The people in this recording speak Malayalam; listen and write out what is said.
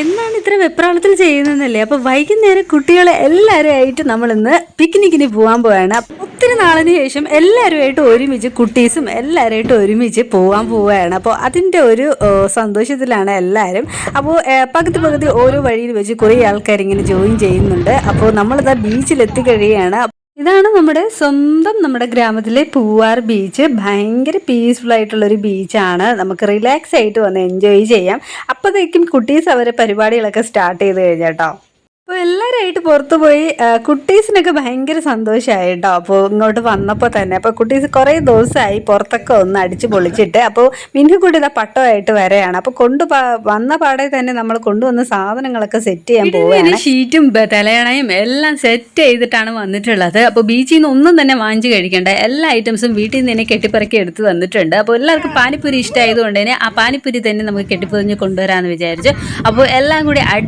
എന്നാണ് ഇത്ര വെപ്രാളത്തിൽ ചെയ്യുന്നതല്ലേ അപ്പോൾ വൈകുന്നേരം കുട്ടികളെ എല്ലാവരും ആയിട്ട് നമ്മൾ ഇന്ന് പിക്നിക്കിന് പോകാൻ പോവാണ്. ഒത്തിരി നാളിന് ശേഷം എല്ലാവരുമായിട്ട് ഒരുമിച്ച് കുട്ടീസും എല്ലാവരുമായിട്ട് ഒരുമിച്ച് പോകാൻ പോവുകയാണ് അപ്പോൾ അതിന്റെ ഒരു സന്തോഷത്തിലാണ് എല്ലാവരും. അപ്പോൾ പകുതി പകുതി ഓരോ വഴിയിൽ വെച്ച് കുറേ ആൾക്കാർ ഇങ്ങനെ ജോയിൻ ചെയ്യുന്നുണ്ട്. അപ്പോൾ നമ്മളിതാ ബീച്ചിൽ എത്തിക്കഴിയുകയാണ്. ഇതാണ് നമ്മുടെ സ്വന്തം നമ്മുടെ ഗ്രാമത്തിലെ പൂവാർ ബീച്ച് ഭയങ്കര പീസ്ഫുൾ ആയിട്ടുള്ള ഒരു ബീച്ചാണ് നമുക്ക് റിലാക്സ് ആയിട്ട് വന്ന് എൻജോയ് ചെയ്യാം. അപ്പോഴത്തേക്കും കുട്ടീസ് അവരെ പരിപാടികളൊക്കെ സ്റ്റാർട്ട് ചെയ്ത് കഴിഞ്ഞാട്ടോ അപ്പോൾ എല്ലാവരുമായിട്ട് പുറത്തു പോയി കുട്ടീസിനൊക്കെ ഭയങ്കര സന്തോഷമായി കേട്ടോ അപ്പോൾ ഇങ്ങോട്ട് വന്നപ്പോൾ തന്നെ അപ്പോൾ കുട്ടീസ് കുറേ ദിവസമായി പുറത്തൊക്കെ ഒന്ന് അടിച്ച് പൊളിച്ചിട്ട് അപ്പോൾ കൂടി ഇതാ പട്ടമായിട്ട് വരെയാണ്. അപ്പോൾ കൊണ്ടു വന്ന പാടെ തന്നെ നമ്മൾ കൊണ്ടുവന്ന സാധനങ്ങളൊക്കെ സെറ്റ് ചെയ്യാൻ പോവുകയാണ്. ഷീറ്റും തലയണയും എല്ലാം സെറ്റ് ചെയ്തിട്ടാണ് വന്നിട്ടുള്ളത്. അപ്പോൾ ബീച്ചിൽ നിന്ന് ഒന്നും തന്നെ വാങ്ങിച്ച് കഴിക്കേണ്ട. എല്ലാ ഐറ്റംസും വീട്ടിൽ നിന്ന് തന്നെ കെട്ടിപ്പറക്കി എടുത്ത് തന്നിട്ടുണ്ട് അപ്പോൾ എല്ലാവർക്കും പാനിപ്പൂരി ഇഷ്ടമായതുകൊണ്ട് തന്നെ ആ പാനിപ്പൂരി തന്നെ നമുക്ക് കെട്ടിപ്പൊതിഞ്ഞ് കൊണ്ടുവരാമെന്ന് വിചാരിച്ചു. അപ്പോൾ എല്ലാം കൂടി അടി